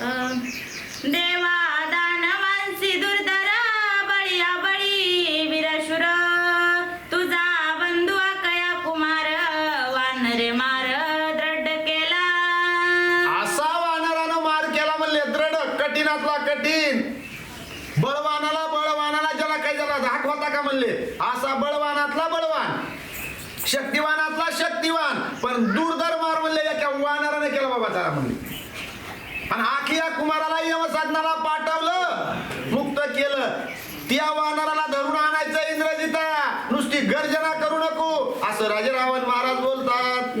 嗯你得 गर्जना करू नको. असं राजरावण महाराज बोलतात.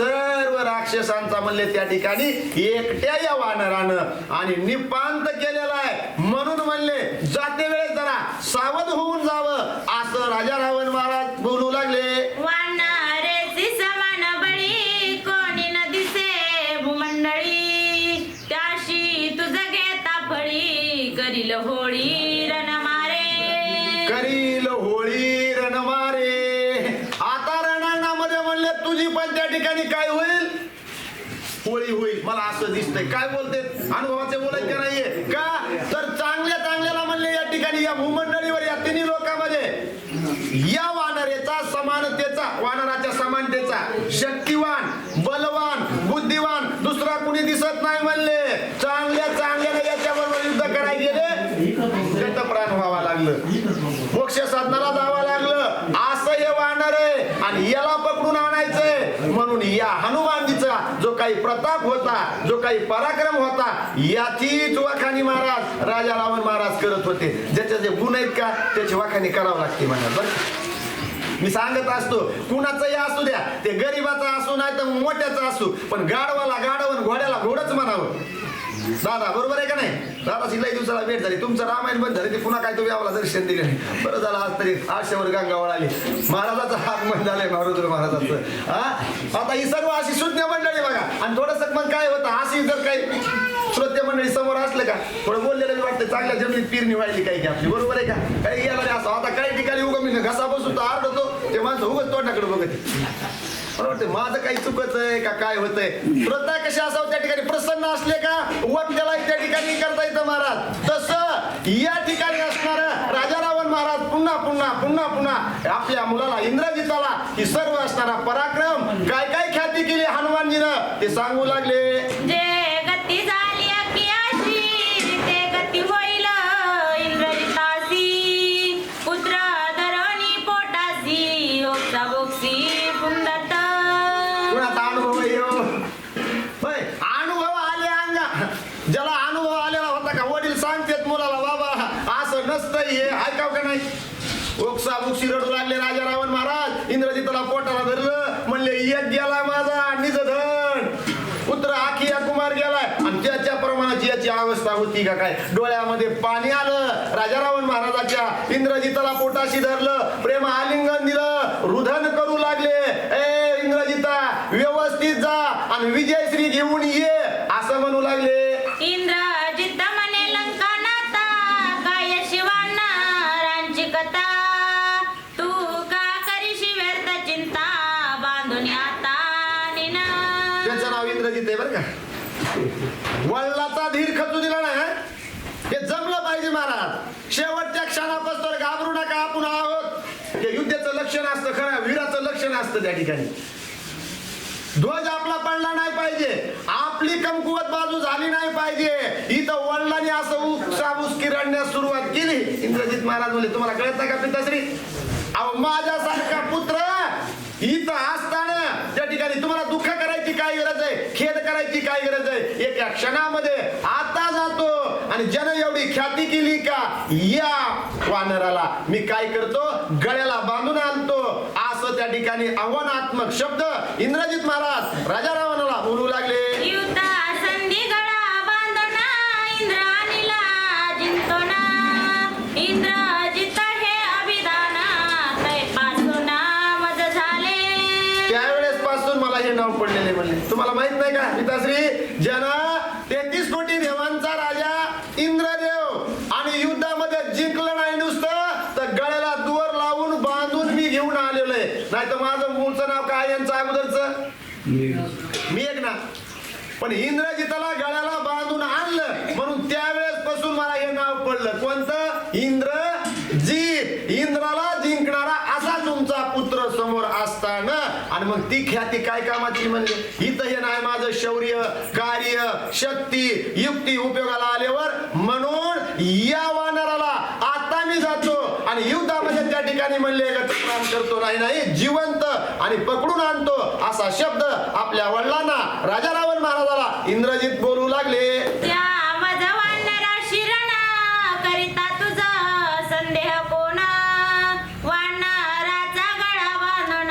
सर्व राक्षसांचा म्हणले त्या ठिकाणी एकट्या या वानरानं आणि निपांत केलेला आहे. म्हणून म्हणले जाते कुणी नाही म्हणले. चांगल्या चांगल्याला याच्याबरोबर युद्ध करायला गेले. त्याचं प्राण व्हावा लागलं. मोक्ष साधनाला जावं लागलं. असं हे वाहणार आहे. आणि याला पकडून आणायचंय. म्हणून या हनुमानजीचा जो काही प्रताप होता जो काही पराक्रम होता याचीच वाखाणी महाराज राजा रावण महाराज करत होते. ज्याचे जे गुण आहेत का त्याची वाखाणी करावं लागते महाराज बरं. मी सांगत असतो कुणाचंही असू द्या ते गरीबाचा असू नाही तर मोठ्याचा असू पण गाडवाला गाडवण घोड्याला घोडच म्हणावं. दादा बरोबर आहे का नाही? दादा लई दिवसाला भेट झाली. तुमचं रामायण बंद झाले ते पुन्हा काय तुम्ही आम्हाला दर्शन दिले नाही. बरं झालं आज तरी आठशेवर गंगावळ आली महाराजाचं आगमन झालंय मारुद्र महाराजाचं. हा? आता ही सर्व अशी शून्य मंडळी बघा. आणि थोडस मग काय होतं अशी जर काही श्रोत्य मंडळी समोर असलं का थोडं बोललेलं मी वाटतं चांगल्या जमिनीत पेरणी व्हायली काही की आपली. बरोबर आहे का? काही गेला नाही असं. आता काही ठिकाणी उगम घसा बसून तर आरडतो ते माणसं उगत तोंडाकडे बघत मला वाटतं माझं काही चुकत आहे का काय होतंय श्रद्धा कशी असावं त्या ठिकाणी? प्रसन्न असले का? वक्त्याला त्या ठिकाणी करता येतं महाराज. तसं या ठिकाणी असणार राजा रावण महाराज पुन्हा पुन्हा पुन्हा पुन्हा आपल्या मुलाला इंद्रजिताला ही सर्व असणारा पराक्रम. काय काय ख्याती केली हनुमानजीनं? ते सांगू लागले. अवस्था काय? डोळ्यामध्ये पाणी आलं. राजा रावण महाराजाच्या इंद्रजिताला पोटाशी धरलं. प्रेम आलिंगन दिलं. रुधन करू लागले. ए इंद्रजिता व्यवस्थित जा आणि विजयश्री घेऊन ये. असतं त्या ठिकाणी. ध्वज आपला पडला नाही पाहिजे. आपली कमकुवत बाजू झाली नाही पाहिजे. इथं वडिलांनी असं उसाबुसकी किरडण्यास सुरुवात केली. इंद्रजित महाराज म्हणले तुम्हाला कळत नाही का पिताश्री? अहो माझ्यासारखा पुत्र इथं असताना त्या ठिकाणी तुम्हाला दुःख करायची काय गरज आहे? खेद करायची काय गरज आहे? एका क्षणामध्ये आता जातो आणि जन एवढी ख्याती केली का या वानराला? मी काय करतो? गळ्याला बांधून आणतो. त्या ठिकाणी आव्हानात्मक शब्द इंद्रजित महाराज राजा रावणाला बोलू लागले. हे त्यावेळेस पासून मला हे नाव पडलेले म्हणले. तुम्हाला माहीत नाही का पिताश्री? ज्यानं तेहतीस कोटी देवांचा राजा इंद्रदेव आणि युद्धामध्ये जिंकलं नाही नुसतं तर गळ्याला दुवर लावून बांधून मी घेऊन आलेलो आहे नाही तर माझं मूळचं नाव काय यांचं अगोदरचं मी एक ना पण इंद्रजिताला गळ्याला बांधून आणलं. म्हणून त्यावेळेस पासून मला हे नाव पडलं. कोणतं? इंद्रजीत. इंद्राला जिंकणारा असा तुमचा पुत्र समोर असताना. आणि मग ती ख्याती काय कामाची म्हणजे? इथं हे नाही माझं शौर्य कार्य शक्ती युक्ती उपयोगाला आल्यावर म्हणून या वानराला आता मी जातो आणि त्या ठिकाणी म्हणले काम करतो नाही नाही जिवंत आणि पकडून आणतो असा शब्द आपल्या वडिलांना राजा रावण महाराजाला इंद्रजित बोलू लागले. त्या मज वानरा शिरण करिता तुझा संदेह कोण? वानराचा गळा बांधून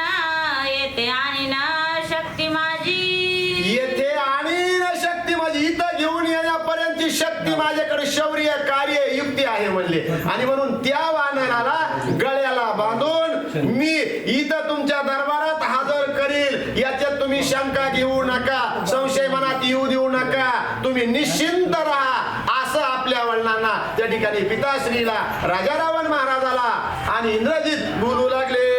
येते आणि ना शक्ती माझी. येथे आणि न शक्ती माझी इथं घेऊन येण्यापर्यंतची शक्ती माझ्याकडे शौर्य कार्य युक्ती आहे म्हणले. आणि म्हणून त्या वानराला गळ्याला बांधून मी इथं तुमच्या दरबारात हजर करील याच्यात तुम्ही शंका घेऊ नका संशय मनात येऊ देऊ नका तुम्ही राहा असं आपल्या वडिलांना त्या ठिकाणी पिताश्रीला राजा रावण महाराजाला आणि इंद्रजित बोलू लागले.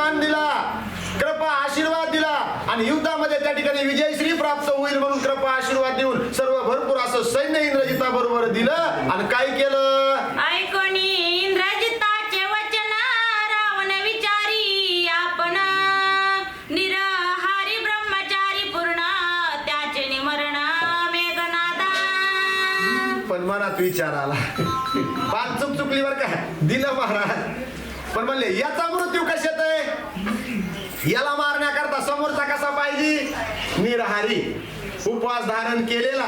सन्मान दिला. कृपा आशीर्वाद दिला. आणि युद्धामध्ये त्या ठिकाणी विजयश्री प्राप्त होईल म्हणून कृपा आशीर्वाद देऊन सर्व भरपूर असं सैन्य इंद्रजिता बरोबर दिलं आणि काय केलं? ऐकोनी इंद्रजिताचे वचन रावण विचारी आपण. निरहारी ब्रह्मचारी पूर्ण त्याचे निमरण मेघनादा. पण मनात विचार आला. पाच चूक चुकली बर का? दिलं महाराज. पण म्हणले याचा मृत्यू आहे याला मारण्याकरता समोरचा कसा पाहिजे? निरहारी. उपवास धारण केलेला.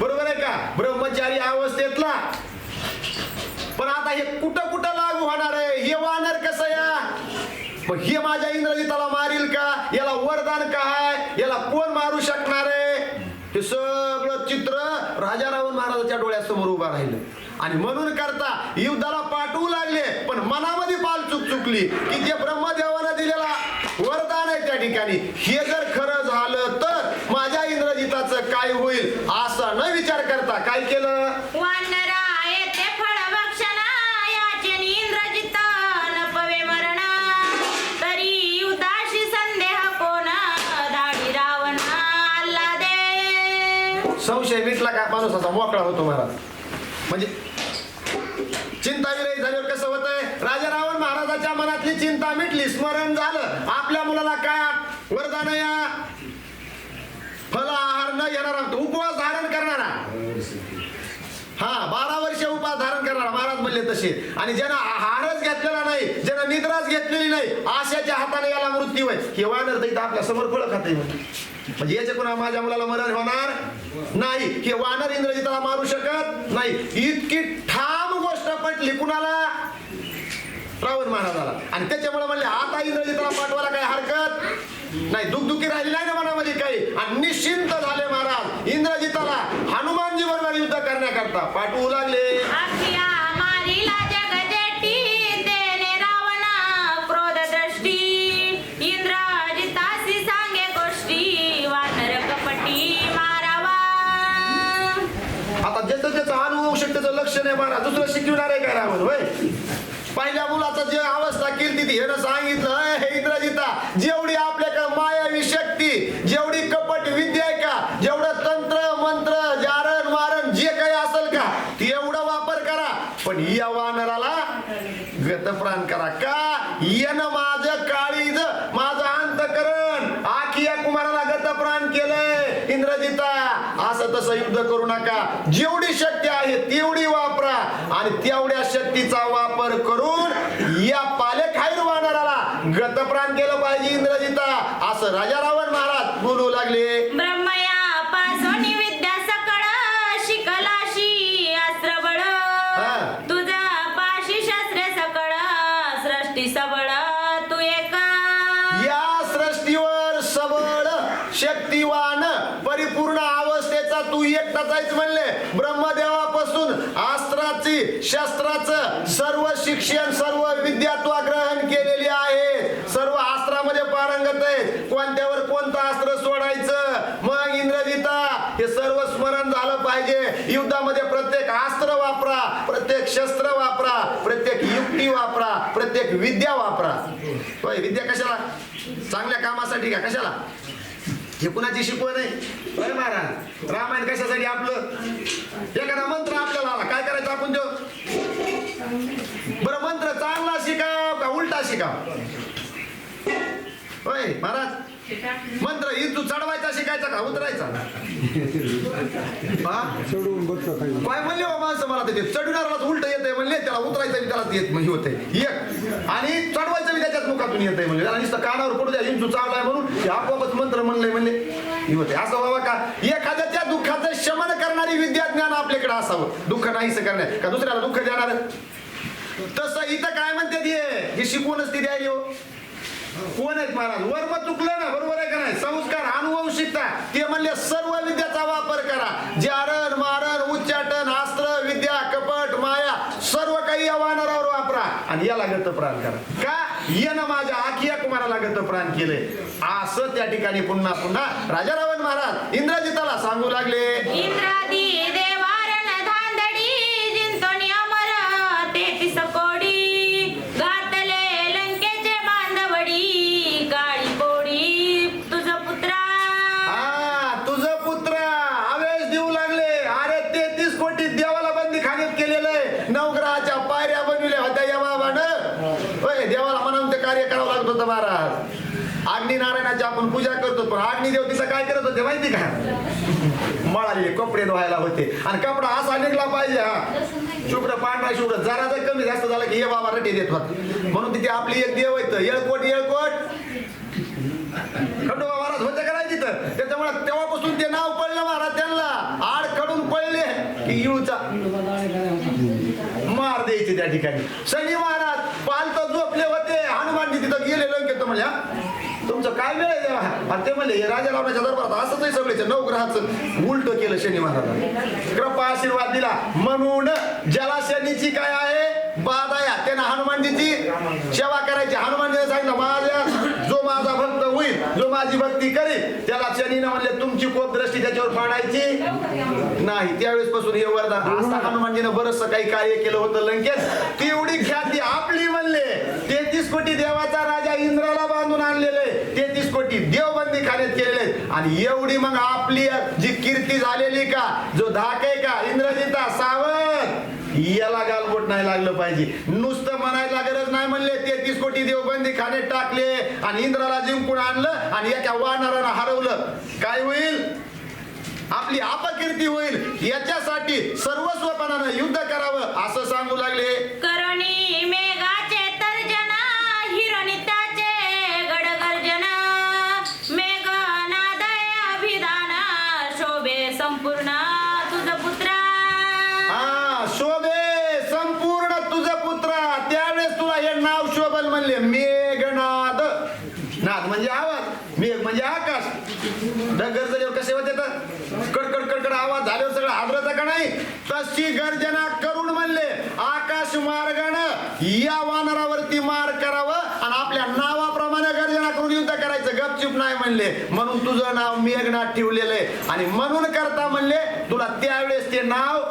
बरोबर आहे का? ब्रह्मचारी अवस्थेतला. पण आता हे कुठं कुठं लागू होणार आहे? हे वानर कसं या मग हे माझ्या इंद्रजिताला मारील का? याला वरदान काय याला कोण मारू शकणार आहे? हे सगळं चित्र राजा रावण महाराजाच्या डोळ्यासमोर उभा राहिलं. आणि म्हणून करता युद्धाला पाठवू लागले पण मनामध्ये पाल चूक चुकली की जे ब्रह्मदेव दिलेला वरदान आहे त्या ठिकाणी हे जर खरं झालं तर माझ्या इंद्रजिताचं काय होईल असा न विचार करता काय केलं? संशय मिटला का माणूस असा मोकळा होतो महाराज. म्हणजे चिंता विरहित झाल्यावर कसं होतंय? राजा मुलाच्या मनातली चिंता मिटली स्मरण झालं. आपल्या मुलाला काय वरदान या? फल आहार न घेणारा उपवास धारण करणारा. हा बारा वर्ष उपवास धारण करणारा. महाराज म्हणले तसे. आणि ज्यानं आहारच घेतलेला नाही ज्यानं निद्राच घेतलेली नाही आशाच्या हाताने याला मृत्यू होय. हे वानर तर आपल्यासमोर फळ खाते म्हणजे याच्या कोणा माझ्या मुलाला मरण होणार नाही. हे वानर इंद्रजिताला मारू शकत नाही. इतकी ठाम गोष्ट पटली कुणाला? रावण महाराजाला. आणि त्याच्यामुळे म्हणले आता इंद्रजिताला पाठवायला काही हरकत नाही. दुखदुखी राहिली नाही ना मनामध्ये काही. आणि निश्चिंत झाले महाराज. इंद्रजिताला हनुमानजी बरोबर युद्ध करण्याकरता पाठवू लागले. आता ज्याचं त्याचं अनुभव शक्तीचं लक्ष नाही महाराज दुसरं शिकविणार आहे का रावण होय? जे अवस्था सांगितलं हे इंद्रजिता जेवढी आपल्याकडे मायावी शक्ती जेवढी कपट विद्या आहे का जेवढं तंत्र मंत्र जारण मारण जे काही असेल का एवढं वापर करा. पण या वानराला गतप्राण करा. का? येणं माझं काळीज माझं अंतकरण आखी कुमाराला गतप्राण केलंय. इंद्रजिता असं तसं युद्ध करू नका. जेवढी शक्ती आहे तेवढी वापरा. आणि तेवढ्या शक्तीचा वापर करून या गतप्राण केलं पाहिजे इंद्रजिता असं राजा रावण महाराज बोलू लागले. ब्रह्मया पासोनी विद्या सकळ शिकलाशी. तुझा पाशी शस्त्रे सकळ सृष्टी सबळ तू एक. या सृष्टीवर सबळ शक्तिवान परिपूर्ण अवस्थेचा तू एकटाच आहेस म्हणले. ब्रह्मदेवापासून अस्त्राची शस्त्राचं सर्व शिक्षण सर्व विद्या तू ग्रहण केलेली आहे सर्व अस्त्रामध्ये पारंगत आहे कोणत्यावर कोणतं अस्त्र सोडायचं? मग इंद्रजिता हे सर्व स्मरण झालं पाहिजे. युद्धामध्ये प्रत्येक अस्त्र वापरा प्रत्येक शस्त्र वापरा प्रत्येक युक्ती वापरा प्रत्येक विद्या वापरा. होय विद्या कशाला? चांगल्या कामासाठी का? कशाला? हे कुणाची शिकवण आहे? बरं महाराज रामायण कशासाठी आपलं? एखादा मंत्र आपल्याला आला काय करायचं आपण तो? बरं मंत्र चांगला शिकाव का उलटा शिकाव? होय महाराज. मंत्र इथू चढवायचा शिकायचा का? उतरायचा. काय म्हणले माणसं मला ते चढणारालाच उलट येतंय म्हणले. त्याला उतरायचं बी त्याला येत म्हणजे होतंय. एक. आणि चढवायचं बी त्याच्याच मुखातून येतंय म्हणजे नुसतं कानावर पडू द्या हिंसू चावलाय म्हणून आपोआपच मंत्र म्हणले हे होते असं बाबा का? एखाद्या त्या दुःखाचं शमन करणारी विद्या ज्ञान आपल्याकडे असावं. दुःख नाहीसं करण्या का दुसऱ्याला दुःख देणार? तसं इथं काय म्हणते ते? हे शिकवूनच ती द्यायली हो. कोण आहेत महाराज? वर्म चुकलं ना बरोबर आहे का नाही? संस्कार अनुवंशिकता ते म्हणले सर्व विद्याचा वापर करा. जारण मारण उच्चाटन अस्त्र विद्या कपट माया सर्व काही या वानरावर वापरा. आणि याला गत प्राण करा. का? येणं माझ्या आखिया कुमाराला गत प्राण केले. असं त्या ठिकाणी पुन्हा पुन्हा राजा रावण महाराज इंद्रजिताला सांगू लागले. पूजा करतो पण अग्नी देव तिचा काय करत होते माहिती का? मळाले कपडे धुवायला होते. आणि कपडा असा निघला पाहिजे हा. शुभ्र पांढरा शुभ्र. जरा जर कमी जास्त झाला की हे बाबा रटे देत होत. म्हणून तिथे आपली एक देव येतं येळकोट येळकोट. खंडोबा महाराज होते का नाही तिथं? त्याच्यामुळे तेव्हापासून ते नाव पडलं महाराज त्यांना. आड खडून पडले की येऊचा मार द्यायचे त्या ठिकाणी. शनी महाराज पालत झोपले होते. हनुमानजी तिथं गेले लंकेत म्हणजे हा? तुमचं काय वेळ आहे देवा? आणि ते म्हणले हे राजा रावणाच्या दरबारात असंच आहे सगळेच. नवग्रहाचं उलट केलं शनी महाराजांनी. कृपा आशीर्वाद दिला. म्हणून ज्याला शनीची काय आहे? बाधाया त्यानं हनुमानजीची सेवा करायची. हनुमानजीने सांगितलं माझ्या जो माझा भक्त होईल जो माझी भक्ती करील त्याला शनीनं म्हणले तुमची कोप दृष्टी त्याच्यावर पाडायची नाही. त्यावेळेस पासून हे वरदान. असता हनुमानजीनं बरंच काही कार्य केलं होतं लंकेत. तेवढी ख्याती आपली म्हणले. तेहतीस कोटी देवाचा राजा इंद्राला बांधून आणलेले तेहतीस कोटी देवबंदी खाण्यात केलेले आणि एवढी मग आपली जी कीर्ती झालेली का जो धाक आहे का इंद्रजिता सावंत याला गालबोट नाही लागलं पाहिजे. नुसतं म्हणायला गरज नाही म्हणले तेहतीस कोटी देवबंदी खाण्यात टाकले आणि इंद्राला जिंकून आणलं आणि एका वानरानं हरवलं. काय होईल? आपली अपकीर्ती होईल. याच्यासाठी सर्वस्वपणानं युद्ध करावं असं सांगू लागले. गर्जना करून म्हणले आकाश मार्गानं या वानरावरती मार करावं आणि आपल्या नावाप्रमाणे गर्जना करून युद्ध करायचं. गपचूप नाही म्हणले. म्हणून तुझं नाव मेघनाथ ठेवलेलं आहे. आणि म्हणून करता म्हणले तुला त्यावेळेस ते नाव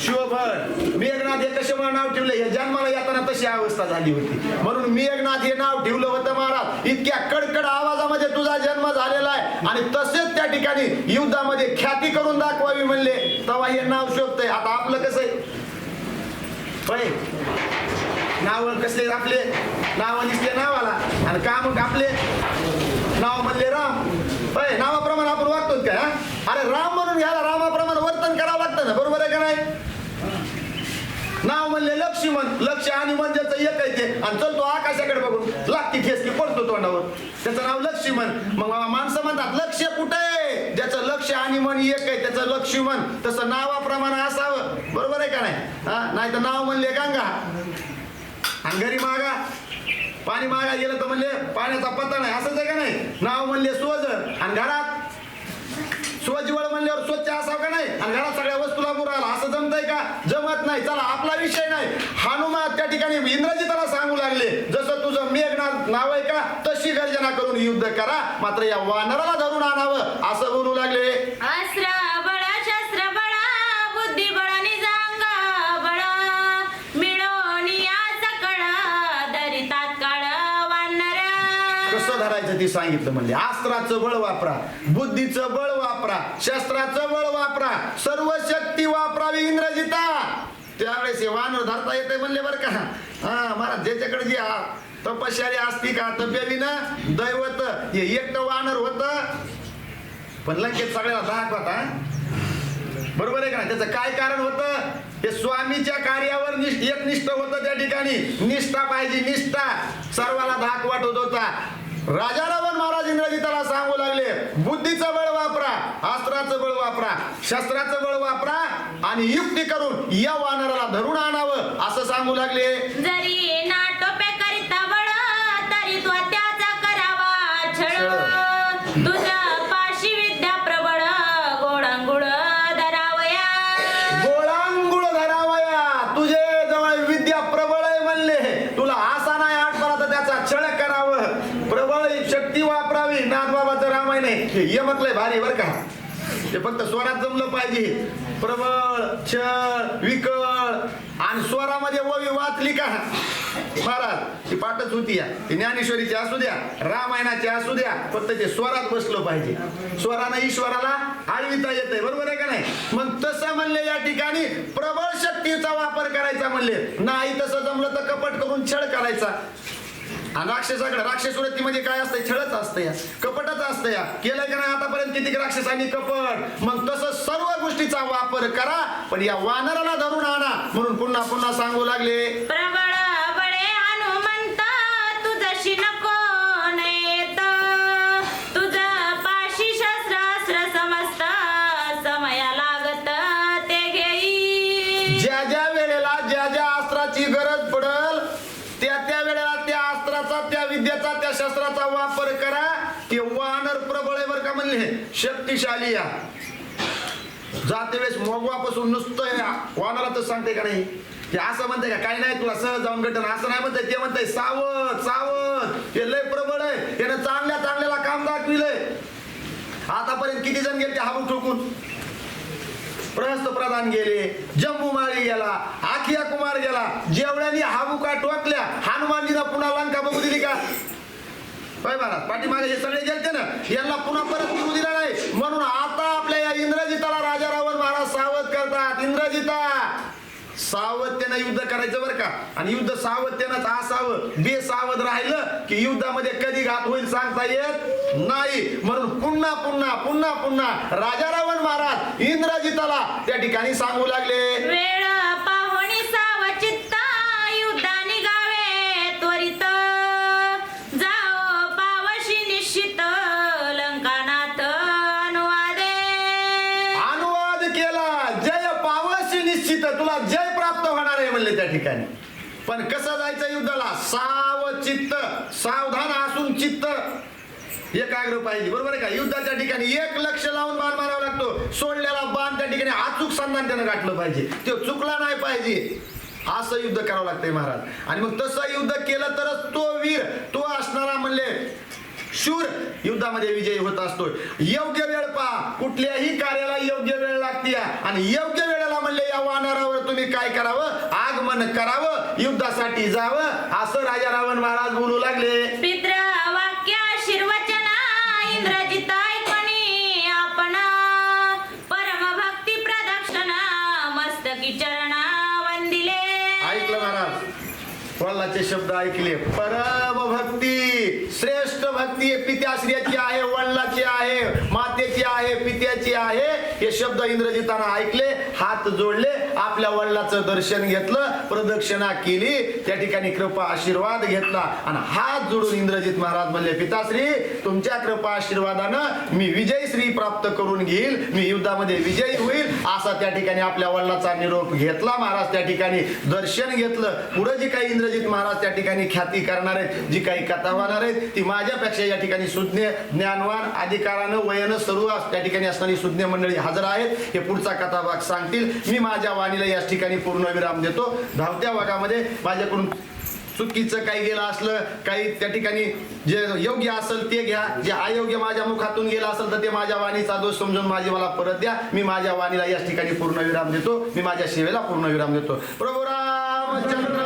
शोभन मेघनाथ हे कशामुळे नाव ठेवलं? हे जन्माला येताना तशी अवस्था झाली होती. म्हणून मेघनाथ हे नाव ठेवलं होतं महाराज. इतक्या कडकड आवाजामध्ये तुझा जन्म झालेला आहे. आणि तसेच त्या ठिकाणी युद्धामध्ये ख्याती करून दाखवावी म्हणले. तवा हे नाव शोधतंय. आता आपलं कसं आहे? नाव कसले आपले? नाव दिसले नावाला. आणि काम आपले नाव म्हणले राम. होय नावाप्रमाणे आपण वागतो काय अरे राम म्हणून घ्यायला रामाप्रमाणे वर्तन करावं लागतं ना. बरोबर आहे का नाही? नाव म्हणले लक्ष्मण. लक्ष आणि मंजाचं एक आहे ते. आणि चल तो आकाशाकडे बघून. लागती लाठी की पडतो तोंडावर. त्याचं नाव लक्ष्मण. मग माणसं म्हणतात लक्ष कुठे? आहे ज्याचं लक्ष आणि मन एक आहे त्याचं लक्ष्मण तसं नावाप्रमाणे असावं. बरोबर आहे का नाही? हा? नाही तर नाव म्हणले गंगा. आणि घरी मागा. पाणी मागा गेलं तर म्हणले पाण्याचा पत्ता नाही. असंच आहे का नाही? नाव म्हणले सोजर. आणि घरात स्वज्वळ म्हणल्यावर स्वच्छ असावं का नाही? आणि घरात सगळ्या वस्तूला राहिला असं जमतंय का? जमत नाही. चला आपला विषय नाही. हनुमान त्या ठिकाणी इंद्रजिताला सांगू लागले. जसं तुझं मेघनाथ नाव आहे का तशी गर्जना करून युद्ध करा. मात्र या वानराला धरून आणावं असं बोलू लागले. कसं धरायचं ते सांगितलं म्हणजे अस्त्राचं बळ वापरा बुद्धीचं बळ वापरा. शस्त्राचं बळ वापरा. सर्व शक्ती वापरावी इंग्रजीता. त्यावेळेस हे वानर धरता येते म्हणले बरं का. हा महाराज ज्याच्याकडे जी तपश्चर्या असती का तब्यवी ना दैवत हे एकटं वानर होत. पण लंकेत सगळ्याला धाक होता बरोबर आहे का त्याचं काय कारण होतं? हे स्वामीच्या कार्यावर निष्ठ एकनिष्ठ होतं त्या ठिकाणी. निष्ठा पाहिजे निष्ठा. सर्वाला धाक वाटत होता. राजारावण महाराज इंद्रजिताला सांगू लागले बुद्धीचं बळ वापरा अस्त्राचं बळ वापरा शस्त्राचं बळ वापरा आणि युक्ती करून या वानराला धरून आणावं असं सांगू लागले. जरी नाही बरं का. ते फक्त स्वरात जमलं पाहिजे. प्रबळ छळ विकळ. आणि स्वरामध्ये ओवी वाचली का? महाराज ती पाठच होती या. ती ज्ञानेश्वरीची असू द्या रामायणाची असू द्या फक्त ते स्वरात बसलं पाहिजे. स्वरानं ईश्वराला आळविता येते बरोबर आहे का नाही? मग तसं म्हणले या ठिकाणी प्रबळ शक्तीचा वापर करायचा म्हणले. नाही तसं जमलं तर कपट करून छळ करायचा. आणि राक्षसाकडे राक्षस वृत्तीमध्ये काय असतंय? छळच असतं या कपटच असतं या केलंय का नाही आतापर्यंत किती राक्षसांनी कपट? मग तसं सर्व गोष्टीचा वापर करा पण या वानराला धरून आणा. म्हणून पुन्हा पुन्हा सांगू लागले. शक्तिशाली या. जाते वेळेस मोगवापासून नुसतं या. वानरातच सांगते का नाही? ते असं म्हणते का काही नाही तुला सहज जाऊन गटन असं नाही म्हणते ते म्हणते सावध सावध. हे लय प्रबळ आहे. यानं चांगल्या चांगल्याला काम दाखविलंय. आतापर्यंत किती जण गेले हाबू ठोकून? प्रहस्त प्रधान गेले जम्मू माळी गेला आखिया कुमार गेला. जेवढ्यानी हाबुका टोकल्या हनुमानजीला पुन्हा लंका बघू दिली का? होय महाराज पाठीमागे हे सगळे गेलते ना यांना पुन्हा परत येऊ दिला नाही. म्हणून आता आपल्या या इंद्रजिताला राजा रावण महाराज सावध करतात. इंद्रजिता! सावधतेनं युद्ध करायचं बरं का? आणि युद्ध सावधतेनंच असावं. बेसावध राहिलं की युद्धामध्ये कधी घात होईल सांगता येत नाही. म्हणून पुन्हा पुन्हा पुन्हा पुन्हा राजा रावण महाराज इंद्रजिताला त्या ठिकाणी सांगू लागले. तुला जय प्राप्त होणार आहे म्हणले त्या ठिकाणी. पण कसं जायचं युद्धाला? साव चित्त सावधान असून चित्त. एकाग्र पाहिजे बरोबर आहे का? युद्धाच्या ठिकाणी एक लक्ष लावून बाण मारावा लागतो. सोडलेला बाण त्या ठिकाणी अचूक संधान त्यानं गाठलं पाहिजे. तो चुकला नाही पाहिजे. असं युद्ध करावं लागतंय महाराज. आणि मग तसं युद्ध केलं तरच तो वीर तो असणारा म्हणले शूर युद्धामध्ये विजयी होत असतो. योग्य वेळ पहा. कुठल्याही कार्याला योग्य वेळ लागते आणि योग्य वेळेला म्हणले या वानरावर तुम्ही काय करावं? आगमन करावं युद्धासाठी जावं. असं राजा रावण महाराज बोलू लागले. पित्र वाक्य इंद्रजित वल्लाचे शब्द ऐकले. परम भक्ती श्रेष्ठ भक्ती पित्याश्रियाची आहे वडिलाची आहे मातेची आहे पित्याची आहे. हे शब्द इंद्रजितानं ऐकले हात जोडले आपल्या वडिलाचं दर्शन घेतलं प्रदक्षिणा केली त्या ठिकाणी कृपा आशीर्वाद घेतला. आणि हात जोडून इंद्रजित महाराज म्हणले पिताश्री तुमच्या कृपा आशीर्वादानं मी विजय श्री प्राप्त करून घेईल मी युद्धामध्ये विजयी होईल असा त्या ठिकाणी आपल्या वडिलाचा निरोप घेतला महाराज. त्या ठिकाणी दर्शन घेतलं. पुढे जी काही इंद्रजित महाराज त्या ठिकाणी ख्याती करणार आहेत जी काही कथा होणार आहेत ती माझ्यापेक्षा या ठिकाणी सुज्ञ ज्ञानवान अधिकारानं वयनं सर्व अस- त्या ठिकाणी असणारी सुज्ञ मंडळी हजर आहेत. हे पुढचा कथाभाग सांगतील. मी माझ्या वाणीला या ठिकाणी पूर्ण विराम देतो. धावत्या भागामध्ये माझ्याकडून चुकीचं काही गेलं असलं काही त्या ठिकाणी जे योग्य असेल ते घ्या. जे अयोग्य माझ्या मुखातून गेलं असेल तर ते माझ्या वाणीचा दोष समजून माझी मला परत द्या. मी माझ्या वाणीला या ठिकाणी पूर्ण विराम देतो. मी माझ्या सेवेला पूर्ण विराम देतो. प्रभू रामचंद्र